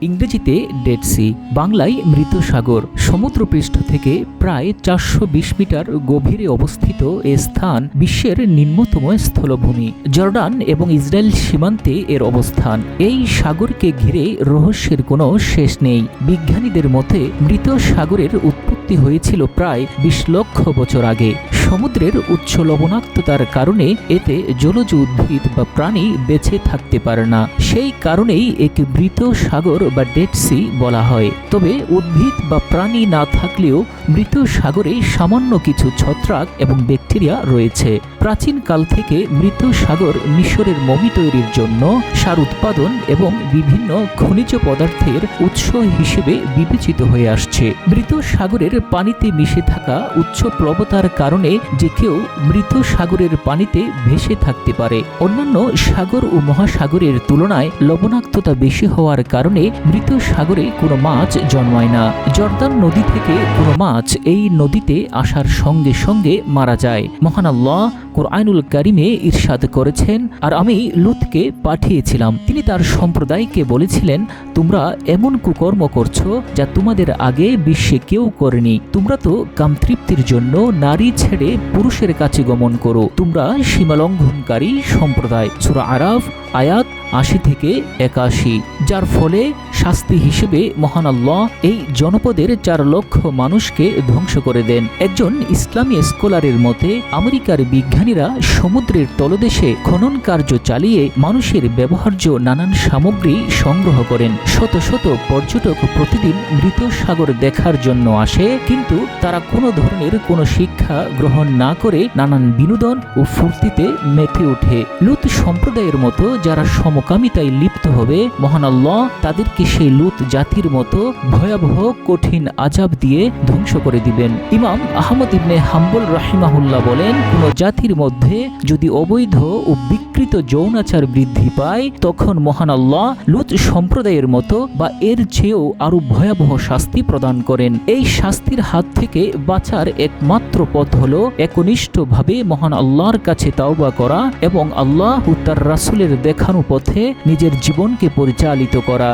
ইংরেজিতে dead C বাংলায় মৃত সাগর। সমুদ্রপৃষ্ঠ থেকে প্রায় চারশো বিশ মিটার গভীরে অবস্থিত এ স্থান বিশ্বের নিম্নতম স্থলভূমি, জর্ডান এবং ইসরায়েল সীমান্তে এর অবস্থান। এই সাগরকে ঘিরে রহস্যের কোনো শেষ নেই। বিজ্ঞানীদের মতে, মৃত সাগরের উৎপত্তি হয়েছিল প্রায় বিশ লক্ষ বছর আগে। সমুদ্রের উচ্চ লবণাক্ততার কারণে এতে জলজ উদ্ভিদ বা প্রাণী বেঁচে থাকতে পারে না। সেই কারণেই একে মৃত সাগর বা ডেড সি বলা হয়। তবে উদ্ভিদ বা প্রাণী না থাকলেও মৃত সাগরে সামান্য কিছু ছত্রাক এবং ব্যাকটেরিয়া রয়েছে। প্রাচীনকাল থেকে মৃত সাগর মিশরের মমি তৈরির জন্য সার উৎপাদন এবং বিভিন্ন খনিজ পদার্থের উৎস হিসেবে বিবেচিত হয়ে আসছে। মৃত সাগরের পানিতে মিশে থাকা উচ্চ প্লবতার কারণে যে কেউ মৃত সাগরের পানিতে ভেসে থাকতে পারে। অন্যান্য সাগর ও মহাসাগরের তুলনায় লবণাক্ততা বেশি হওয়ার কারণে মৃত সাগরে কোনো মাছ জন্মায় না। জর্দান নদী থেকে কোনো মাছ এই নদীতে আসার সঙ্গে সঙ্গে মারা যায়। মহান আল্লাহ কোরআনুল কারিমে ইরশাদ করেছেন আর আমি লুতকে পাঠিয়েছিলাম। তিনি তার সম্প্রদায়কে বলেছিলেন, তোমরা এমন কুকর্ম করছ যা তোমাদের আগে বিশ্বে কেউ করেনি। তোমরা তো কামতৃপ্তির জন্য নারী ছেড়ে পুরুষের কাছে গমন করো। তোমরা সীমালঙ্ঘনকারী সম্প্রদায়। সুরা আরাফ, আয়াত আশি থেকে একাশি। যার ফলে শাস্তি হিসেবে মহান আল্লাহ এই জনপদের চার লক্ষ মানুষকে ধ্বংস করে দেন। একজন ইসলামী স্কলারের মতে, আমেরিকার বিজ্ঞানীরা সমুদ্রের তলদেশে খনন কার্য চালিয়ে মানুষের ব্যবহার্য নানান সামগ্রী সংগ্রহ করেন। শত শত পর্যটক প্রতিদিন মৃত সাগর দেখার জন্য আসে, কিন্তু তারা কোনো ধরনের কোনো শিক্ষা গ্রহণ না করে নানান বিনোদন ও ফুর্তিতে মেতে ওঠে। লুত সম্প্রদায়ের মতো যারা সমকামিতায় লিপ্ত হবে, মহান আল্লাহ তাদেরকে সেই লুত জাতির মতো ভয়াবহ, কঠিন আজাব দিয়ে ধ্বংস করে দিবেন। ইমাম আহমদ ইবনে হাম্বল রাহিমাহুল্লাহ বলেন, কোন জাতির মধ্যে যদি অবৈধ ও বিকৃত যৌনাচার বৃদ্ধি পায়, তখন মহান আল্লাহ লুত সম্প্রদায়ের মতো বা এর চেয়েও আরও ভয়াবহ শাস্তি প্রদান করেন। এই শাস্তির হাত থেকে বাঁচার একমাত্র পথ হল একনিষ্ঠভাবে মহান আল্লাহর কাছে তাওবা করা এবং আল্লাহ ও তার রাসুলের দেখানো পথে নিজের জীবনকে পরিচালিত করা।